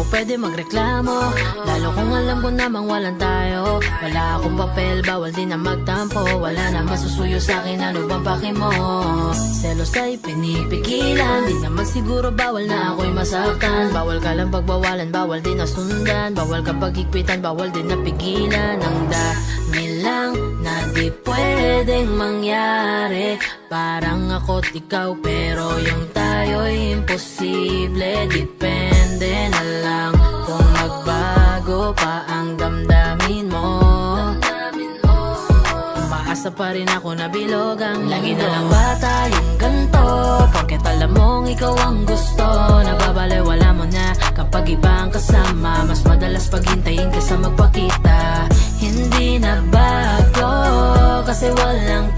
ako pwede magreklamo. Lalo kung alam ko namang walang tayo. Wala akong papel, bawal din na magtampo. Wala na masusuyo sa akin, ano bang paki mo? Selos ay pinipigilan Di naman siguro bawal na ako'y masaktan. Bawal ka lang pagbawalan, bawal din na sundan. Bawal ka pagigpitan, bawal din na pigilan. Ang dami lang na di pwedeng mangyari Parang ako't ikaw pero yung tayo'y imposible. Depende na lang kung magbago pa ang damdamin mo. Umaasa pa rin ako na bilog ang Lagi na lang ba tayong ganto. Porket alam mong ikaw ang gusto Nababalewala mo na kapag iba ang kasama. Mas madalas paghintayin kaysa magpakita. Hindi na bago kasi walang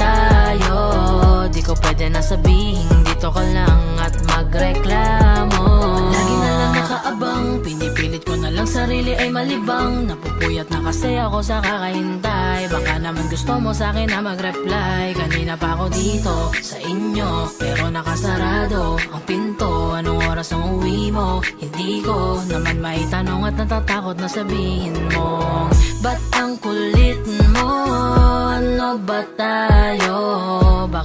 pwede na sabihin dito ka lang at magreklamo Lagi na lang nakaabang Pinipilit ko na lang sarili ay malibang Napupuyat na kasi ako sa kakahintay Baka naman gusto mo sa akin na mag-reply Kanina pa ako dito sa inyo Pero nakasarado ang pinto Anong oras ang uwi mo? Hindi ko naman maitanong at natatakot na sabihin mo Ba't ang kulit mo? Ano ba tayo?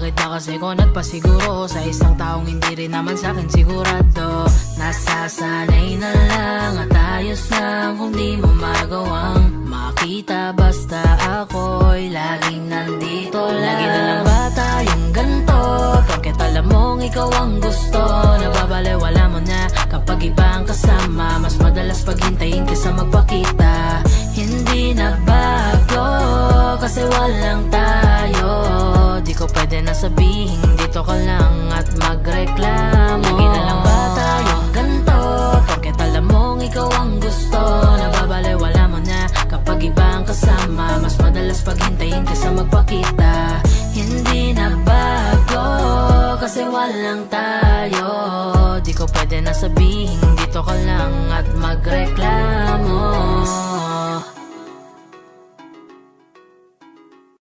Bakit ba kasi ko nagpasiguro? Sa isang taong hindi rin naman sa akin sigurado. Nasasanay na lang at ayos lang Kung di mo magawang makita. Basta ako'y laging nandito lang Lagi na lang. ba tayong ganito? Porket alam mong ikaw ang gusto. Nababalewala mo na kapag iba ang kasama. Mas madalas paghintayin kaysa magpakita. Hindi na bago kasi walang tayo pwede na sabihin dito ka lang at magreklamo. Lagi na lang ba tayong ganito? Porket alam mong ikaw ang gusto. Nababalewala mo na kapag iba ang kasama. Mas madalas paghintayin kaysa magpakita. Hindi na bago kasi walang tayo. Di ko pwede na sabihin dito ka lang at magreklamo